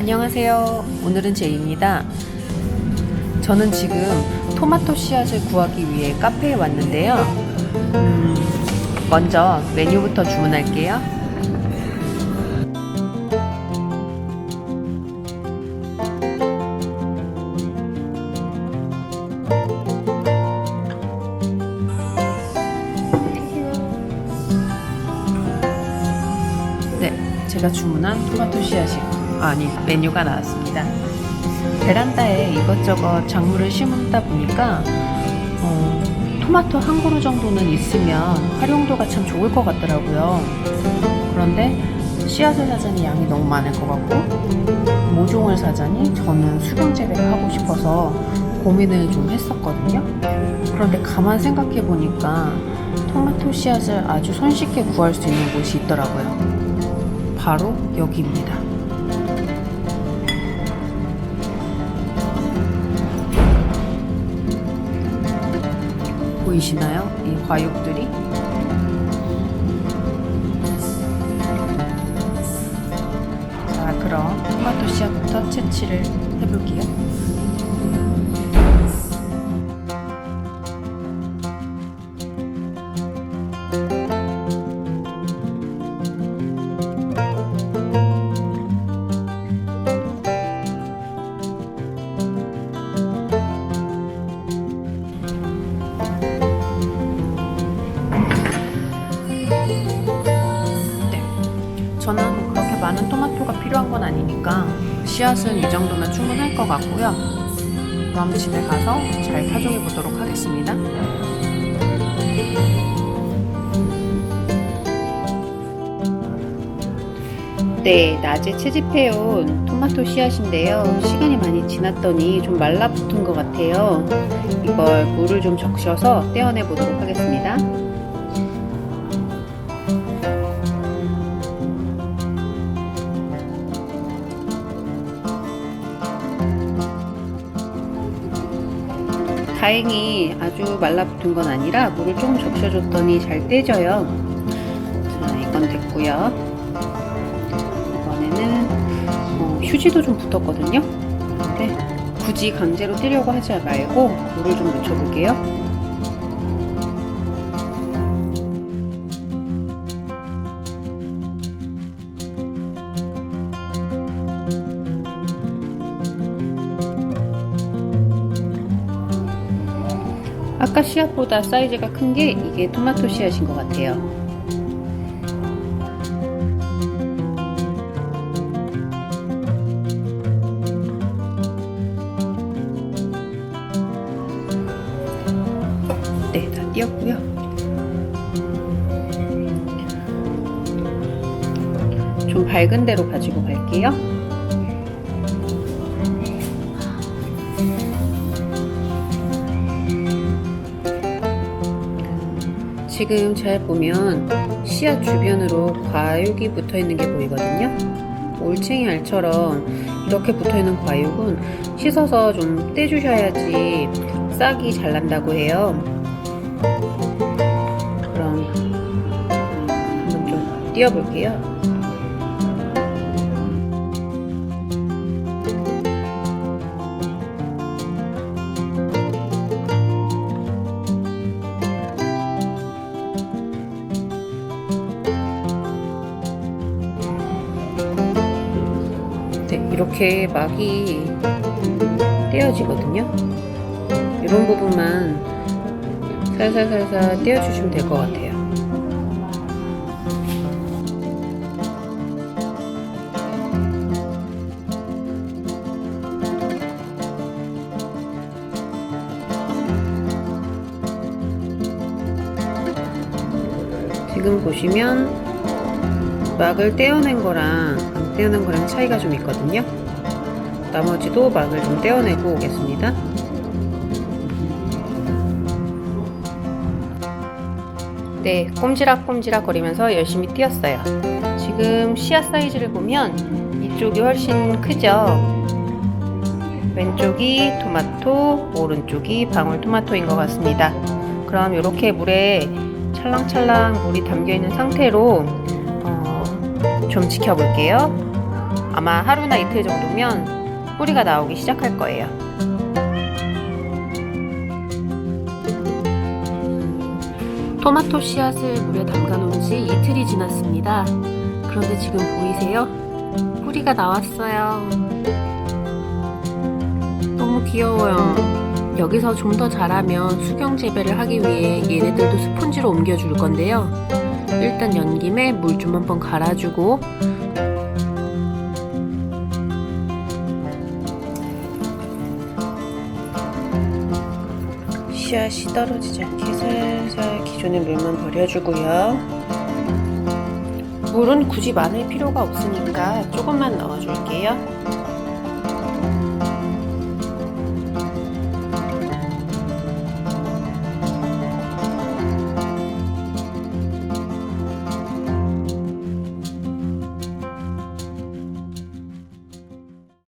안녕하세요. 오늘은 제이입니다. 저는 지금 토마토 씨앗을 구하기 위해 카페에 왔는데요. 음, 먼저 메뉴부터 주문할게요. 네, 제가 주문한 토마토 씨앗이 아니 메뉴가 나왔습니다. 베란다에 이것저것 작물을 심다 보니까 어, 토마토 한 그루 정도는 있으면 활용도가 참 좋을 것 같더라고요. 그런데 씨앗을 사자니 양이 너무 많을 것 같고 모종을 사자니 저는 수경 재배를 하고 싶어서 고민을 좀 했었거든요. 그런데 가만 생각해 보니까 토마토 씨앗을 아주 손쉽게 구할 수 있는 곳이 있더라고요. 바로 여기입니다. 보이시나요? 이 과육들이? 자, 그럼 토마토 씨앗부터 채취를 해볼게요. 저는 그렇게 많은 토마토가 필요한 건 아니니까 씨앗은 이 정도면 충분할 것 같고요. 그럼 집에 가서 잘 파종해 보도록 하겠습니다. 네, 낮에 채집해온 토마토 씨앗인데요. 시간이 많이 지났더니 좀 말라붙은 것 같아요. 이걸 물을 좀 적셔서 떼어내 보도록 하겠습니다. 다행히 아주 말라붙은 건 아니라 물을 좀 적셔줬더니 잘 떼져요. 자, 이건 됐고요. 이번에는 어, 휴지도 좀 붙었거든요. 근데 굳이 강제로 떼려고 하지 말고 물을 좀 묻혀볼게요. 아까 씨앗보다 사이즈가 큰 게 이게 토마토 씨앗인 것 같아요. 네, 다 띄었고요. 좀 밝은 데로 가지고 갈게요. 지금 잘 보면 씨앗 주변으로 과육이 붙어 있는 게 보이거든요. 올챙이 알처럼 이렇게 붙어 있는 과육은 씻어서 좀 떼주셔야지 싹이 잘 난다고 해요. 그럼 한번 좀 띄워볼게요. 이렇게 막이 떼어지거든요. 이런 부분만 살살살살 떼어주시면 될 것 같아요. 지금 보시면 막을 떼어낸 거랑 안 떼어낸 거랑 차이가 좀 있거든요. 나머지도 막을 좀 떼어내고 오겠습니다. 네, 꼼지락꼼지락 거리면서 열심히 뛰었어요. 지금 씨앗 사이즈를 보면 이쪽이 훨씬 크죠? 왼쪽이 토마토, 오른쪽이 방울토마토인 것 같습니다. 그럼 이렇게 물에 찰랑찰랑 물이 담겨 있는 상태로 어, 좀 지켜볼게요. 아마 하루나 이틀 정도면 뿌리가 나오기 시작할 거예요. 토마토 씨앗을 물에 담가 놓은 지 이틀이 지났습니다. 그런데 지금 보이세요? 뿌리가 나왔어요. 너무 귀여워요. 여기서 좀 더 자라면 수경 재배를 하기 위해 얘네들도 스폰지로 옮겨줄 건데요. 일단 연 김에 물 좀 한번 갈아주고 씨앗이 떨어지지 않게 살살 기존의 물만 버려주고요. 물은 굳이 많을 필요가 없으니까 조금만 넣어줄게요.